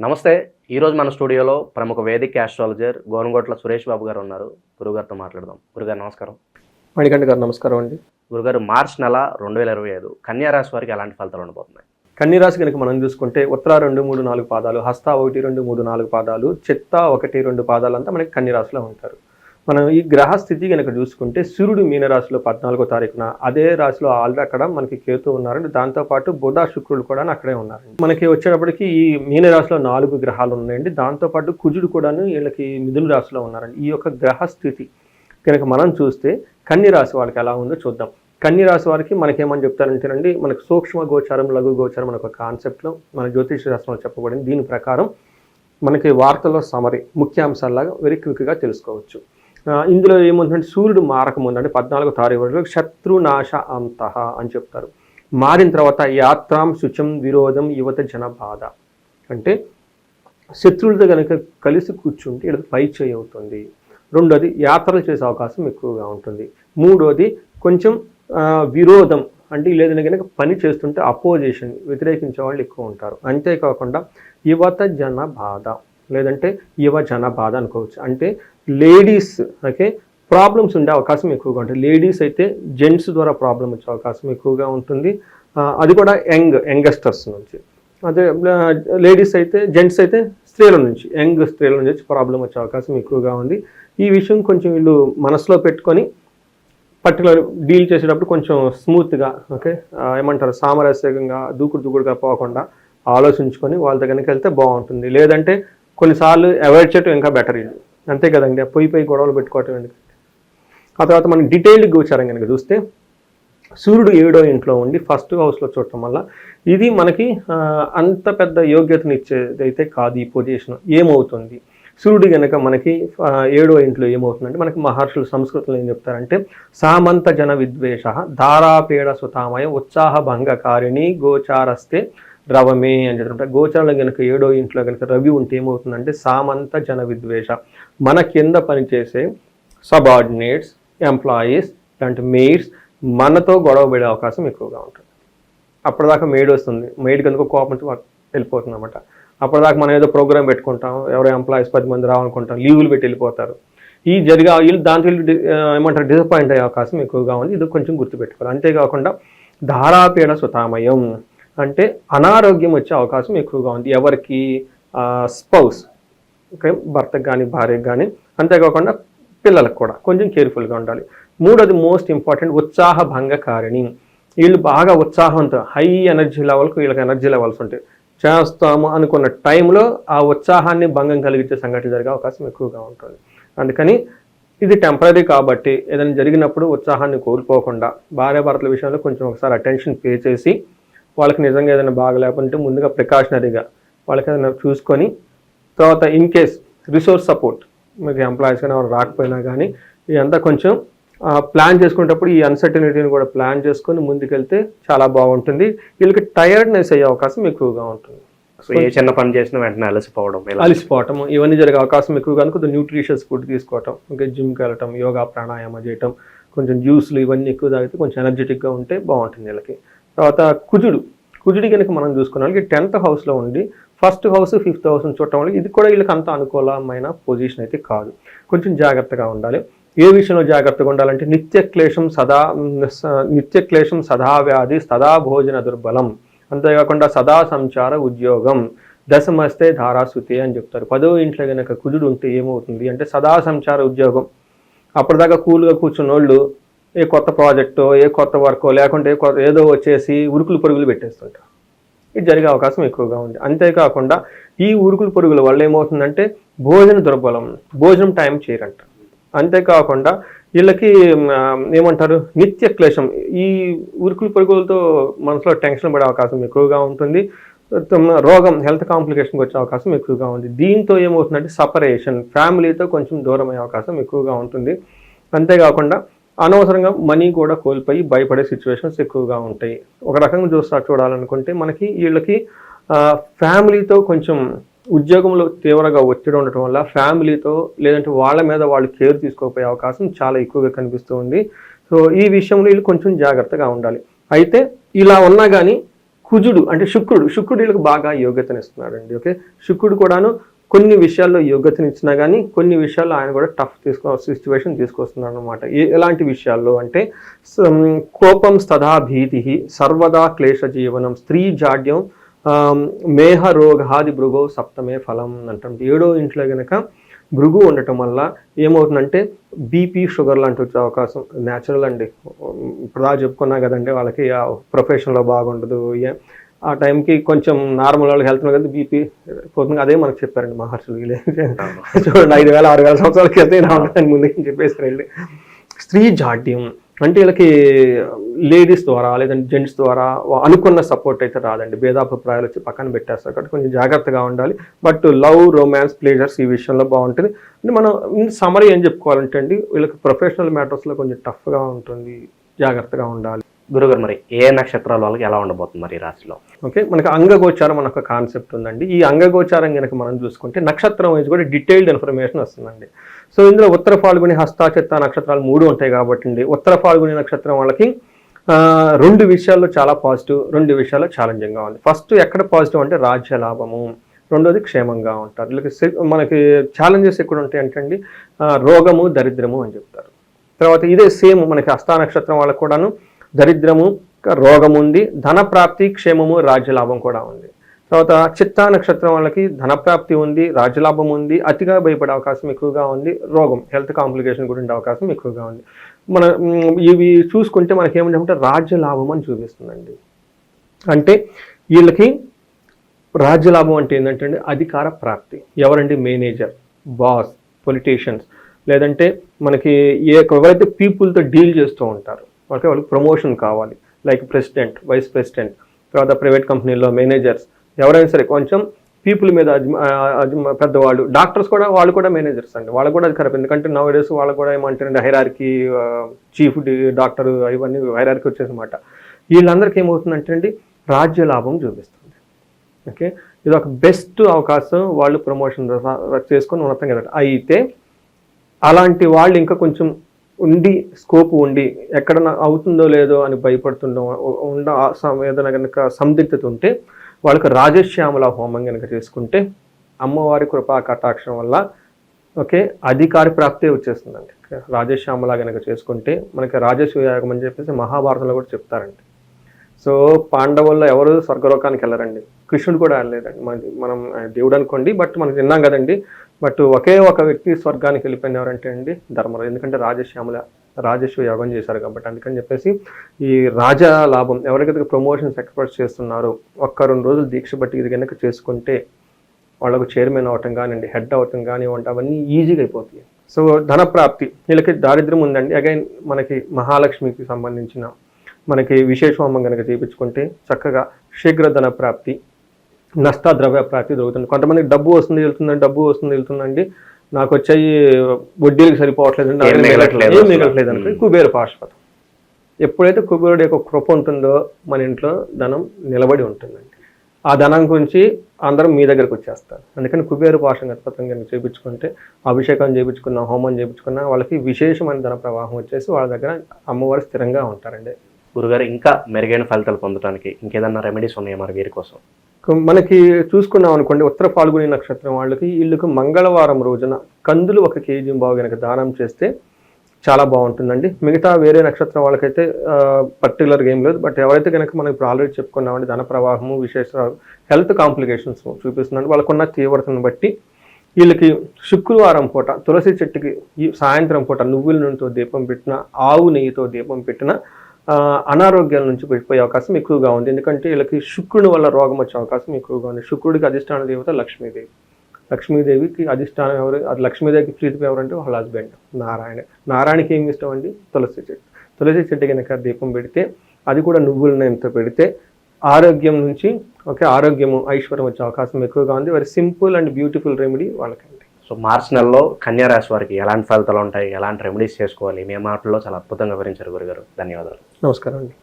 నమస్తే. ఈరోజు మన స్టూడియోలో ప్రముఖ వేదిక ఆస్ట్రాలజర్ గోనగోట్ల సురేష్ బాబు గారు ఉన్నారు. గురుగారితో మాట్లాడదాం. గురుగారు నమస్కారం. మణికంఠ గారు నమస్కారం అండి. గురుగారు మార్చ్ నెల రెండు వేల ఇరవై ఐదు కన్యా రాశి వారికి ఎలాంటి ఫలితాలు ఉండబోతున్నాయి? కన్య రాశి కనుక మనం చూసుకుంటే ఉత్తర రెండు మూడు నాలుగు పాదాలు హస్త ఒకటి రెండు మూడు నాలుగు పాదాలు చిత్త ఒకటి రెండు పాదాలు అంతా మనకి కన్య రాశిలో ఉంటారు. మనం ఈ గ్రహ స్థితి కనుక చూసుకుంటే సూర్యుడు మీనరాశిలో పద్నాలుగో తారీఖున అదే రాశిలో ఆల్రెడీ అక్కడ మనకి కేతు ఉన్నారండి. దాంతోపాటు బుధ శుక్రుడు కూడా అక్కడే ఉన్నారండి మనకి వచ్చేటప్పటికి ఈ మీనరాశిలో నాలుగు గ్రహాలు ఉన్నాయండి. దాంతోపాటు కుజుడు కూడాను వీళ్ళకి మిథున రాశిలో ఉన్నారండి. ఈ యొక్క గ్రహ స్థితి కనుక మనం చూస్తే కన్య రాశి వాళ్ళకి ఎలా ఉందో చూద్దాం. కన్య రాశి వారికి మనకేమని చెప్తారంటేనండి మనకు సూక్ష్మ గోచారం లఘు గోచారం అనే ఒక కాన్సెప్ట్లో మన జ్యోతిష శాస్త్రంలో చెప్పబడింది. దీని ప్రకారం మనకి వార్తల్లో సమరి ముఖ్యాంశాలాగా వెరీ క్విక్గా తెలుసుకోవచ్చు. ఇందులో ఏముందంటే సూర్యుడు మారకముందు అంటే పద్నాలుగు తారీఖు వరకు శత్రునాశ అంతః అని చెప్తారు. మారిన తర్వాత యాత్రాం శుచం విరోధం యువత జన బాధ అంటే శత్రువులతో కనుక కలిసి కూర్చుంటే ఇలా పై చేయి అవుతుంది. రెండోది యాత్రలు చేసే అవకాశం ఎక్కువగా ఉంటుంది. మూడోది కొంచెం విరోధం. అంటే లేదని కనుక పని చేస్తుంటే అపోజిషన్ వ్యతిరేకించే వాళ్ళు ఎక్కువ ఉంటారు. అంతేకాకుండా యువత జన బాధ లేదంటే యువ జన బాధ అనుకోవచ్చు. అంటే లేడీస్ ఓకే ప్రాబ్లమ్స్ ఉండే అవకాశం ఎక్కువగా ఉంటుంది. లేడీస్ అయితే జెంట్స్ ద్వారా ప్రాబ్లం వచ్చే అవకాశం ఎక్కువగా ఉంటుంది. అది కూడా యంగ్ యంగస్టర్స్ నుంచి. అదే లేడీస్ అయితే జెంట్స్ అయితే స్త్రీల నుంచి యంగ్ స్త్రీల నుంచి ప్రాబ్లం వచ్చే అవకాశం ఎక్కువగా ఉంది. ఈ విషయం కొంచెం వీళ్ళు మనసులో పెట్టుకొని పర్టికులర్ డీల్ చేసేటప్పుడు కొంచెం స్మూత్గా ఓకే ఏమంటారు సామరస్యంగా దూకుడు దూకుడుగా పోకుండా ఆలోచించుకొని వాళ్ళ దగ్గరికి వెళ్తే బాగుంటుంది. లేదంటే కొన్నిసార్లు అవాయిడ్ చేయటం ఇంకా బెటర్ ఇది. అంతే కదండి ఆ పొయ్యి పొయ్యి గొడవలు పెట్టుకోవటం ఎందుకంటే ఆ తర్వాత మనం డీటెయిల్డ్ గోచారం కనుక చూస్తే సూర్యుడు ఏడో ఇంట్లో ఉండి ఫస్ట్ హౌస్లో చూడటం వల్ల ఇది మనకి అంత పెద్ద యోగ్యతను ఇచ్చేదైతే కాదు ఈ పొజిషన్ ఏమవుతుంది? సూర్యుడు కనుక మనకి ఏడో ఇంట్లో ఏమవుతుందంటే మనకి మహర్షులు సంస్కృతంలో ఏం చెప్తారంటే సామంత జన విద్వేష ధారాపీడ సుతామయ ఉత్సాహ భంగకారిణి గోచారస్తే రవమే అని చెప్తారు గోచరంలో కనుక ఏడో ఇంట్లో కనుక రవి ఉంటే ఏమవుతుందంటే సామంత జన విద్వేష. మన కింద పనిచేసే సబార్డినేట్స్ ఎంప్లాయీస్ లాంటి మెయిడ్స్ మనతో గొడవ పడే అవకాశం ఎక్కువగా ఉంటుంది. అప్పటిదాకా మేడ్ వస్తుంది. మేడ్ కనుక కోపం వచ్చి వెళ్ళిపోతుంది అనమాట అప్పటిదాకా మనం ఏదో ప్రోగ్రామ్ పెట్టుకుంటాం. ఎవరో ఎంప్లాయీస్ పది మంది రావాలనుకుంటాం. లీవులు పెట్టి వెళ్ళిపోతారు. ఈ జరిగే వీళ్ళు దాంట్లో ఏమంటారు డిసప్పాయింట్ అయ్యే అవకాశం ఎక్కువగా ఉంది. ఇది కొంచెం గుర్తుపెట్టుకోవాలి. అంతేకాకుండా ధారాపీడ సుతామయం. అంటే అనారోగ్యం వచ్చే అవకాశం ఎక్కువగా ఉంది. ఎవరికి స్పౌస్ ఓకే భర్తకు కానీ భార్యకు కానీ అంతేకాకుండా పిల్లలకు కూడా కొంచెం కేర్ఫుల్గా ఉండాలి. మూడోది మోస్ట్ ఇంపార్టెంట్ ఉత్సాహ భంగకారిణి వీళ్ళు బాగా ఉత్సాహంతో హై ఎనర్జీ లెవెల్కి వీళ్ళకి ఎనర్జీ లెవెల్స్ ఉంటాయి. చేస్తాము అనుకున్న టైంలో ఆ ఉత్సాహాన్ని భంగం కలిగించే సంఘటన జరిగే అవకాశం ఎక్కువగా ఉంటుంది. అందుకని ఇది టెంపరీ కాబట్టి ఏదైనా జరిగినప్పుడు ఉత్సాహాన్ని కోల్పోకుండా భార్యాభర్తల విషయంలో కొంచెం ఒకసారి అటెన్షన్ పే చేసి వాళ్ళకి నిజంగా ఏదైనా బాగలేకుంటే ముందుగా ప్రికాషనరీగా వాళ్ళకి ఏదైనా చూసుకొని తర్వాత ఇన్ కేస్ రిసోర్స్ సపోర్ట్ మీకు ఎంప్లాయీస్ కానీ ఎవరు రాకపోయినా కానీ ఇదంతా కొంచెం ప్లాన్ చేసుకునేటప్పుడు ఈ అన్సర్టనిటీని కూడా ప్లాన్ చేసుకొని ముందుకెళ్తే చాలా బాగుంటుంది. వీళ్ళకి టైర్డ్నెస్ అయ్యే అవకాశం ఎక్కువగా ఉంటుంది. సో ఏ చిన్న పని చేసినా వెంటనే అలసిపోవడం అలసిపోవటం ఇవన్నీ జరిగే అవకాశం ఎక్కువగా. కొంచెం న్యూట్రిషియస్ ఫుడ్ తీసుకోవటం ఇంకా జిమ్కి వెళ్ళటం యోగా ప్రాణాయామం చేయటం కొంచెం జ్యూస్లు ఇవన్నీ ఎక్కువ తాగితే కొంచెం ఎనర్జెటిక్గా ఉంటే బాగుంటుంది వీళ్ళకి. తర్వాత కుజుడు. కుజుడి కనుక మనం చూసుకున్న వాళ్ళకి టెన్త్ హౌస్లో ఉండి ఫస్ట్ హౌస్ ఫిఫ్త్ హౌస్ చూడటం వల్ల ఇది కూడా వీళ్ళకి అంత అనుకూలమైన పొజిషన్ అయితే కాదు. కొంచెం జాగ్రత్తగా ఉండాలి. ఏ విషయంలో జాగ్రత్తగా ఉండాలంటే నిత్య క్లేశం సదా నిత్య క్లేశం సదా వ్యాధి సదా భోజన దుర్బలం. అంతేకాకుండా సదా సంచార ఉద్యోగం. దశమస్తే ధారాశుతి అని చెప్తారు. పదో ఇంట్లో కనుక కుజుడు ఉంటే ఏమవుతుంది అంటే సదా సంచార ఉద్యోగం. అప్పటిదాకా కూల్గా కూర్చున్న వాళ్ళు ఏ కొత్త ప్రాజెక్టు ఏ కొత్త వర్కో లేకుంటే ఏ కొత్త ఏదో వచ్చేసి ఉరుకులు పరుగులు పెట్టేస్తుంటారు. ఇది జరిగే అవకాశం ఎక్కువగా ఉంది. అంతేకాకుండా ఈ ఉరుకులు పరుగుల వల్ల ఏమవుతుందంటే భోజన దుర్బలం భోజనం టైం చేయరంట. అంతేకాకుండా వీళ్ళకి ఏమంటారు నిత్య క్లేశం ఈ ఉరుకులు పరుగులతో మనసులో టెన్షన్ పడే అవకాశం ఎక్కువగా ఉంటుంది. తమ రోగం హెల్త్ కాంప్లికేషన్కి వచ్చే అవకాశం ఎక్కువగా ఉంది. దీంతో ఏమవుతుందంటే సపరేషన్ ఫ్యామిలీతో కొంచెం దూరం అయ్యే అవకాశం ఎక్కువగా ఉంటుంది. అంతేకాకుండా అనవసరంగా మనీ కూడా కోల్పోయి భయపడే సిచ్యువేషన్స్ ఎక్కువగా ఉంటాయి. ఒక రకంగా చూస్తా చూడాలనుకుంటే మనకి వీళ్ళకి ఫ్యామిలీతో కొంచెం ఉద్యోగంలో తీవ్రంగా ఒత్తిడి ఉండటం వల్ల ఫ్యామిలీతో లేదంటే వాళ్ళ మీద వాళ్ళు కేర్ తీసుకోకపోయే అవకాశం చాలా ఎక్కువగా కనిపిస్తూ ఉంది. సో ఈ విషయంలో వీళ్ళు కొంచెం జాగ్రత్తగా ఉండాలి. అయితే ఇలా ఉన్నా కానీ కుజుడు అంటే శుక్రుడు శుక్రుడు వీళ్ళకి బాగా యోగ్యతనిస్తున్నాడు అండి ఓకే? శుక్రుడు కూడాను కొన్ని విషయాల్లో యోగ్యతను ఇచ్చినా కానీ కొన్ని విషయాల్లో ఆయన కూడా టఫ్ తీసుకో సిచ్యువేషన్ తీసుకొస్తున్నాడు అనమాట ఎలాంటి విషయాల్లో అంటే కోపం స్తదా భీతి సర్వదా క్లేశ జీవనం స్త్రీ జాడ్యం మేహ రోగాది భృగో సప్తమే ఫలం అంటాం ఏడో ఇంట్లో కనుక భృగు ఉండటం వల్ల ఏమవుతుందంటే బీపీ షుగర్ లాంటి వచ్చే అవకాశం న్యాచురల్ అండి. ఇప్పుడు చెప్పుకున్నా కదండి వాళ్ళకి ప్రొఫెషన్లో బాగుండదు ఆ టైంకి కొంచెం నార్మల్ వాళ్ళకి హెల్త్ కదా బీపీ పోతుంది. అదే మనకు చెప్పారండి మహర్షులు వీళ్ళే. చూడండి ఐదు వేల ఆరు వేల సంవత్సరాల క్రితం ఇలా ఉంటుందని ముందుకు చెప్పేసి వెళ్ళి. స్త్రీ జాడ్యం అంటే వీళ్ళకి లేడీస్ ద్వారా లేదంటే జెంట్స్ ద్వారా అనుకున్న సపోర్ట్ అయితే రాదండి. భేదాభిప్రాయాలు వచ్చి పక్కన పెట్టేస్తారు కాబట్టి కొంచెం జాగ్రత్తగా ఉండాలి. బట్ లవ్ రొమాన్స్ ప్లేజర్స్ ఈ విషయంలో బాగుంటుంది. అంటే మనం సమరీ ఏం చెప్పుకోవాలంటే అండి వీళ్ళకి ప్రొఫెషనల్ మ్యాటర్స్లో కొంచెం టఫ్గా ఉంటుంది. జాగ్రత్తగా ఉండాలి. గురుగారు మరి ఏ నక్షత్రాల వాళ్ళకి ఎలా ఉండబోతుంది మరి రాశిలో? ఓకే మనకి అంగగోచారం అనే ఒక కాన్సెప్ట్ ఉందండి. ఈ అంగగోచారం కనుక మనం చూసుకుంటే నక్షత్రం వైజ్ కూడా డీటెయిల్డ్ ఇన్ఫర్మేషన్ వస్తుందండి. సో ఇందులో ఉత్తర ఫాల్గుని హస్తాచిత్త నక్షత్రాలు మూడు ఉంటాయి కాబట్టి అండి ఉత్తర ఫాల్గుని నక్షత్రం వాళ్ళకి రెండు విషయాల్లో చాలా పాజిటివ్ రెండు విషయాల్లో ఛాలెంజింగ్గా ఉంది. ఫస్ట్ ఎక్కడ పాజిటివ్ అంటే రాజ్య లాభము రెండోది క్షేమంగా ఉంటారు. వీళ్ళకి మనకి ఛాలెంజెస్ ఎక్కడ ఉంటాయి అంటే అండి రోగము దరిద్రము అని చెప్తారు. తర్వాత ఇదే సేమ్ మనకి హస్త నక్షత్రం వాళ్ళకు కూడాను దరిద్రము రోగం ఉంది ధన ప్రాప్తి క్షేమము రాజ్యలాభం కూడా ఉంది. తర్వాత చిత్తా నక్షత్రం వాళ్ళకి ధనప్రాప్తి ఉంది రాజ్యలాభం ఉంది అతిగా భయపడే అవకాశం ఎక్కువగా ఉంది రోగం హెల్త్ కాంప్లికేషన్ కూడా ఉండే అవకాశం ఎక్కువగా ఉంది. మన ఇవి చూసుకుంటే మనకి ఏమంటే రాజ్యలాభం అని చూపిస్తుందండి. అంటే వీళ్ళకి రాజ్యలాభం అంటే ఏంటంటే అధికార ప్రాప్తి. ఎవరండి? Manager boss politicians. లేదంటే మనకి ఏ ఎవరైతే పీపుల్తో డీల్ చేస్తూ ఉంటారు వాళ్ళకి వాళ్ళకి ప్రమోషన్ కావాలి. లైక్ ప్రెసిడెంట్ వైస్ ప్రెసిడెంట్ తర్వాత ప్రైవేట్ కంపెనీల్లో మేనేజర్స్ ఎవరైనా సరే కొంచెం పీపుల్ మీద పెద్దవాళ్ళు డాక్టర్స్ కూడా వాళ్ళు కూడా మేనేజర్స్ అండి. వాళ్ళకు కూడా అది కరెక్ట్ ఎందుకంటే నవ్ డేస్ వాళ్ళు కూడా ఏమంటారంటే హైరార్కి చీఫ్ డాక్టర్ ఇవన్నీ హైరార్కి వచ్చేసమాట వీళ్ళందరికీ ఏమవుతుందంటే అండి రాజ్య లాభం చూపిస్తుంది. ఓకే ఇది ఒక బెస్ట్ అవకాశం వాళ్ళు ప్రమోషన్ చేసుకొని ఉన్నతం కదా అయితే అలాంటి వాళ్ళు ఇంకా కొంచెం ఉండి స్కోప్ ఉండి ఎక్కడ అవుతుందో లేదో అని భయపడుతుండడం ఉండ ఏదైనా కనుక సందిగ్ధత ఉంటే వాళ్ళకి రాజశ్యామల హోమం కనుక చేసుకుంటే అమ్మవారి కృపా కటాక్షం వల్ల ఓకే అధికారి ప్రాప్తే వచ్చేస్తుందండి. రాజశ్యామల కనుక చేసుకుంటే మనకి రాజసూయాగం అని చెప్పేసి మహాభారతంలో కూడా చెప్తారండి. సో పాండవుల్లో ఎవరు స్వర్గలోకానికి వెళ్ళరండి? కృష్ణుడు కూడా వెళ్ళలేదండి. మనకి మనం దేవుడు అనుకోండి బట్ మనం విన్నాం కదండి బట్ ఒకే ఒక వ్యక్తి స్వర్గానికి వెళ్ళిపోయిన ఎవరంటే అండి ధర్మరాజు. ఎందుకంటే రాజశ్యామల రాజేశ్వ యోగం చేశారు కాబట్టి. అందుకని చెప్పేసి ఈ రాజా లాభం ఎవరికైతే ప్రమోషన్స్ ఎక్స్పర్ట్ చేస్తున్నారో ఒక్క రెండు రోజులు దీక్ష బట్టి ఇది కనుక చేసుకుంటే వాళ్ళకు చైర్మన్ అవటం కానివ్వండి హెడ్ అవటం కానివ్వండి అవన్నీ ఈజీగా అయిపోతాయి. సో ధనప్రాప్తి వీళ్ళకి దారిద్ర్యం ఉందండి. అగైన్ మనకి మహాలక్ష్మికి సంబంధించిన మనకి విశేషహోమం కనుక చేయించుకుంటే చక్కగా శీఘ్ర ధనప్రాప్తి నష్ట ద్రవ్య ప్రాప్తి దొరుకుతుంది. కొంతమందికి డబ్బు వస్తుంది వెళ్తుందండి డబ్బు వస్తుంది వెళ్తుందండి. నాకు వచ్చాయి వడ్డీలకు సరిపోవట్లేదు ఏం మిగలట్లేదు అనుకో. కుబేర పాశుపతం ఎప్పుడైతే కుబేరుడి యొక్క కృప ఉంటుందో మన ఇంట్లో ధనం నిలబడి ఉంటుందండి. ఆ ధనం గురించి అందరం మీ దగ్గరకు వచ్చేస్తారు. అందుకని కుబేరు పాషం గణపతం కనుక చేయించుకుంటే అభిషేకం చేయించుకున్న హోమం చేయించుకున్న వాళ్ళకి విశేషమైన ధన ప్రవాహం వచ్చేసి వాళ్ళ దగ్గర అమ్మవారు స్థిరంగా ఉంటారండి. గురుగారు ఇంకా మెరుగైన ఫలితాలు పొందడానికి ఇంకేదన్నా రెమెడీస్ ఉన్నాయా మరి వీరి కోసం? మనకి చూసుకున్నాం అనుకోండి ఉత్తర పాల్గొని నక్షత్రం వాళ్ళకి వీళ్ళకు మంగళవారం రోజున కందులు ఒక కేజీ బావు కనుక దానం చేస్తే చాలా బాగుంటుందండి. మిగతా వేరే నక్షత్రం వాళ్ళకైతే పర్టికులర్గా ఏం లేదు. బట్ ఎవరైతే కనుక మనం ఇప్పుడు ఆల్రెడీ చెప్పుకున్నామండి ధన ప్రవాహము విశేష హెల్త్ కాంప్లికేషన్స్ చూపిస్తుందండి. వాళ్ళకున్న తీవ్రతను బట్టి వీళ్ళకి శుక్రవారం పూట తులసి చెట్టుకి ఈ సాయంత్రం పూట నువ్వుల నూనెతో దీపం పెట్టిన ఆవు నెయ్యితో దీపం పెట్టిన అనారోగ్యాల నుంచి విడిపోయే అవకాశం ఎక్కువగా ఉంది. ఎందుకంటే వీళ్ళకి శుక్రుని వల్ల రోగం వచ్చే అవకాశం ఎక్కువగా ఉంది. శుక్రుడికి అధిష్టాన దేవత లక్ష్మీదేవి. లక్ష్మీదేవికి అధిష్టానం ఎవరు? అది లక్ష్మీదేవికి ప్రీతి ఎవరంటే వాళ్ళ హస్బెండ్ నారాయణ. నారాయణకి ఏమి ఇష్టం అండి? తులసి చెట్టు. తులసి చెట్టు కనుక దీపం పెడితే అది కూడా నువ్వుల నయంతో పెడితే ఆరోగ్యం నుంచి ఓకే ఆరోగ్యము ఐశ్వర్యం వచ్చే అవకాశం ఎక్కువగా ఉంది. Very simple and beautiful remedy వాళ్ళకండి. So మార్చి నెలలో కన్యారాశి వారికి ఎలాంటి ఫలితాలు ఉంటాయి? ఎలాంటి రెమెడీస్ చేసుకోవాలి? మీ మాటల్లో చాలా అద్భుతంగా వివరించారు గురుగారు. ధన్యవాదాలు. నమస్కారం అండి.